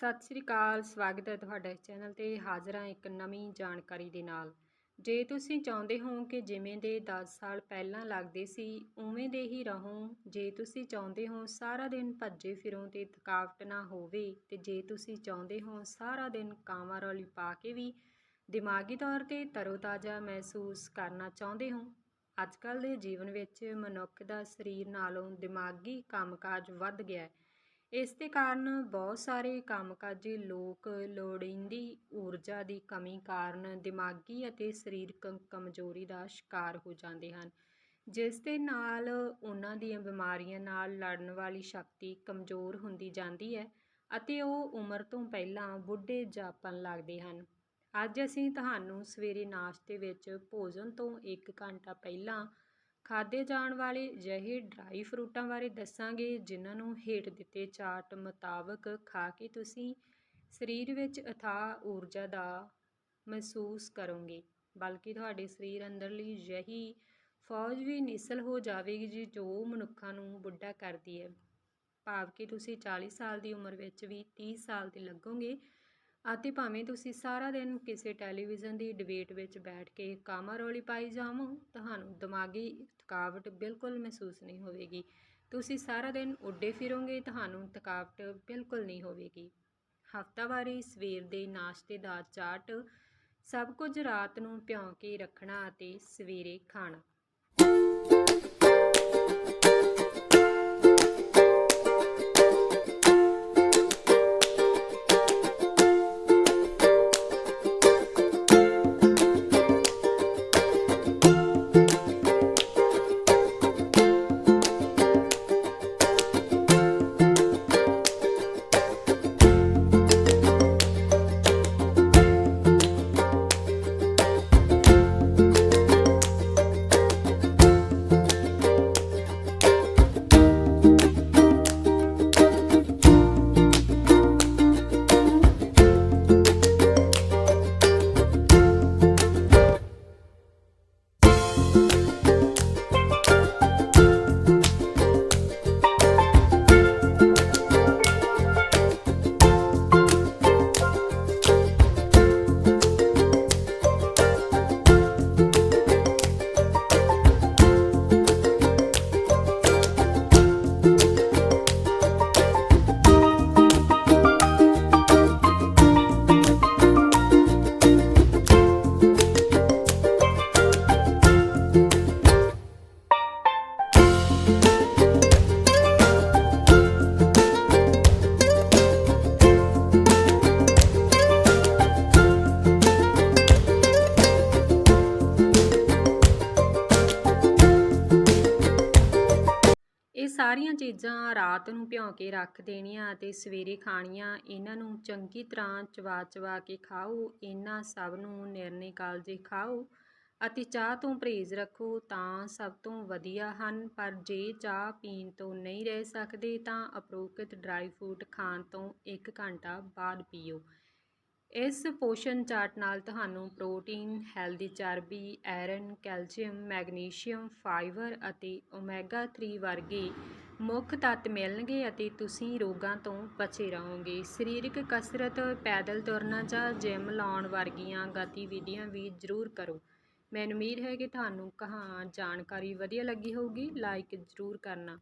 ਸਤਿ ਸ੍ਰੀ ਅਕਾਲ, ਸਵਾਗਤ ਹੈ ਤੁਹਾਡਾ ਇਸ ਚੈਨਲ ਤੇ ਹਾਜ਼ਰ ਹਾਂ ਇੱਕ ਨਵੀਂ ਜਾਣਕਾਰੀ ਦੇ ਨਾਲ। ਜੇ ਤੁਸੀਂ ਚਾਹੁੰਦੇ ਹੋ ਕਿ ਜਿਵੇਂ ਦੇ 10 ਸਾਲ ਪਹਿਲਾਂ ਲੱਗਦੇ ਸੀ, ਉਵੇਂ ਦੇ ਹੀ ਰਹੋ। ਜੇ ਤੁਸੀਂ ਚਾਹੁੰਦੇ ਹੋ ਸਾਰਾ ਦਿਨ ਭੱਜੇ ਫਿਰੋ ਤੇ ਥਕਾਵਟ ਨਾ ਹੋਵੇ, ਤੇ ਜੇ ਤੁਸੀਂ ਚਾਹੁੰਦੇ ਹੋ ਸਾਰਾ ਦਿਨ ਕਾਂਵਾਂ ਰੌਲੀ ਪਾ ਕੇ ਵੀ ਦਿਮਾਗੀ ਤੌਰ ਤੇ ਤਰੋਤਾਜ਼ਾ ਮਹਿਸੂਸ ਕਰਨਾ ਚਾਹੁੰਦੇ ਹੋ ਅੱਜ ਕੱਲ੍ਹ ਦੇ ਜੀਵਨ ਵਿੱਚ ਮਨੁੱਖ ਦਾ ਸਰੀਰ ਨਾਲੋਂ ਦਿਮਾਗੀ ਕੰਮਕਾਜ ਵੱਧ ਗਿਆ ਹੈ। ਇਸ ਦੇ ਕਾਰਨ ਬਹੁਤ ਸਾਰੇ ਕੰਮਕਾਜੀ, ਲੋਕ ਲੋੜੀਂਦੀ ਊਰਜਾ ਦੀ ਕਮੀ ਕਾਰਨ ਦਿਮਾਗੀ ਅਤੇ ਸਰੀਰਕ ਕਮਜ਼ੋਰੀ ਦਾ ਸ਼ਿਕਾਰ ਹੋ ਜਾਂਦੇ ਹਨ। ਜਿਸ ਦੇ ਨਾਲ ਉਹਨਾਂ ਦੀਆਂ ਬਿਮਾਰੀਆਂ ਨਾਲ ਲੜਨ ਵਾਲੀ ਸ਼ਕਤੀ ਕਮਜ਼ੋਰ ਹੁੰਦੀ ਜਾਂਦੀ ਹੈ ਅਤੇ ਉਹ ਉਮਰ ਤੋਂ ਪਹਿਲਾਂ ਬੁੱਢੇ ਜਾਪਣ ਲੱਗਦੇ ਹਨ। ਅੱਜ ਅਸੀਂ ਤੁਹਾਨੂੰ ਸਵੇਰੇ ਨਾਸ਼ਤੇ ਵਿੱਚ ਭੋਜਨ ਤੋਂ ਇੱਕ ਘੰਟਾ ਪਹਿਲਾਂ ਖਾਦੇ ਜਾਣ ਵਾਲੇ ਅਜਿਹੇ ਡਰਾਈ ਫਰੂਟਾਂ ਬਾਰੇ ਦੱਸਾਂਗੇ, ਜਿਨ੍ਹਾਂ ਨੂੰ ਹੇਠ ਦਿੱਤੇ ਚਾਰਟ ਮੁਤਾਬਕ ਖਾ ਕੇ ਤੁਸੀਂ ਸਰੀਰ ਵਿੱਚ ਅਥਾਹ ਊਰਜਾ ਦਾ ਮਹਿਸੂਸ ਕਰੋਗੇ। ਬਲਕਿ ਤੁਹਾਡੇ ਸਰੀਰ ਅੰਦਰਲੀ ਅਜਿਹੀ ਫੌਜ ਵੀ ਨਿਸਲ ਹੋ ਜਾਵੇਗੀ ਜੀ, ਜੋ ਮਨੁੱਖਾਂ ਨੂੰ ਬੁੱਢਾ ਕਰਦੀ ਹੈ। ਭਾਵ ਕਿ ਤੁਸੀਂ 40 ਸਾਲ ਦੀ ਉਮਰ ਵਿੱਚ ਵੀ 30 ਸਾਲ ਦੇ ਲੱਗੋਗੇ ਅਤੇ ਭਾਵੇਂ ਤੁਸੀਂ ਸਾਰਾ ਦਿਨ ਕਿਸੇ ਟੈਲੀਵਿਜ਼ਨ ਦੀ ਡਿਬੇਟ ਵਿੱਚ ਬੈਠ ਕੇ ਕਾਮਾ ਰੌਲੀ ਪਾਈ ਜਾਵੋ, ਤੁਹਾਨੂੰ ਦਿਮਾਗੀ ਥਕਾਵਟ ਬਿਲਕੁਲ ਮਹਿਸੂਸ ਨਹੀਂ ਹੋਵੇਗੀ। ਤੁਸੀਂ ਸਾਰਾ ਦਿਨ ਉੱਡੇ ਫਿਰੋਗੇ, ਤੁਹਾਨੂੰ ਥਕਾਵਟ ਬਿਲਕੁਲ ਨਹੀਂ ਹੋਵੇਗੀ। ਹਫਤਾਵਾਰੀ ਸਵੇਰ ਦੇ ਨਾਸ਼ਤੇ ਦਾ ਚਾਟ, ਸਭ ਕੁਝ ਰਾਤ ਨੂੰ ਭਿਉਂ ਕੇ ਰੱਖਣਾ ਅਤੇ ਸਵੇਰੇ ਖਾਣਾ। ਸਾਰੀਆਂ ਚੀਜ਼ਾਂ ਰਾਤ ਨੂੰ ਭਿਉਂ ਕੇ ਰੱਖ ਦੇਣੀਆਂ ਅਤੇ ਸਵੇਰੇ ਖਾਣੀਆਂ, ਇਹਨਾਂ ਨੂੰ ਚੰਗੀ ਤਰ੍ਹਾਂ ਚਵਾ ਚਵਾ ਕੇ ਖਾਓ, ਇਹਨਾਂ ਸਭ ਨੂੰ ਨਿਰਣੇ ਕਾਲ ਜੇ ਖਾਓ ਅਤੇ ਚਾਹ ਤੋਂ ਪਰਹੇਜ਼ ਰੱਖੋ ਤਾਂ ਸਭ ਤੋਂ ਵਧੀਆ ਹਨ। ਪਰ ਜੇ ਚਾਹ ਪੀਣ ਤੋਂ ਨਹੀਂ ਰਹਿ ਸਕਦੇ ਤਾਂ ਅਪਰੋਕਤ ਡਰਾਈ ਫਰੂਟ ਖਾਣ ਤੋਂ 1 ਘੰਟਾ ਬਾਅਦ ਪੀਓ। ਇਸ ਪੋਸ਼ਣ ਚਾਰਟ ਨਾਲ ਤੁਹਾਨੂੰ ਪ੍ਰੋਟੀਨ, ਹੈਲਦੀ ਚਰਬੀ ਆਇਰਨ ਕੈਲਸ਼ੀਅਮ, ਮੈਗਨੀਸ਼ੀਅਮ, ਫਾਈਬਰ ਅਤੇ ਓਮੇਗਾ 3 ਵਰਗੇ ਮੁੱਖ ਤੱਤ ਮਿਲਣਗੇ ਅਤੇ ਤੁਸੀਂ ਰੋਗਾਂ ਤੋਂ ਬਚੇ ਰਹੋਗੇ। ਸਰੀਰਕ ਕਸਰਤ, ਪੈਦਲ ਤੁਰਨਾ ਜਾਂ ਜਿਮ ਲਾਉਣ ਵਰਗੀਆਂ ਗਤੀਵਿਧੀਆਂ ਵੀ ਜ਼ਰੂਰ ਕਰੋ। ਮੈਨੂੰ ਉਮੀਦ ਹੈ ਕਿ ਤੁਹਾਨੂੰ ਕਹਾ ਜਾਣਕਾਰੀ ਵਧੀਆ ਲੱਗੀ ਹੋਊਗੀ। ਲਾਈਕ ਜ਼ਰੂਰ ਕਰਨਾ।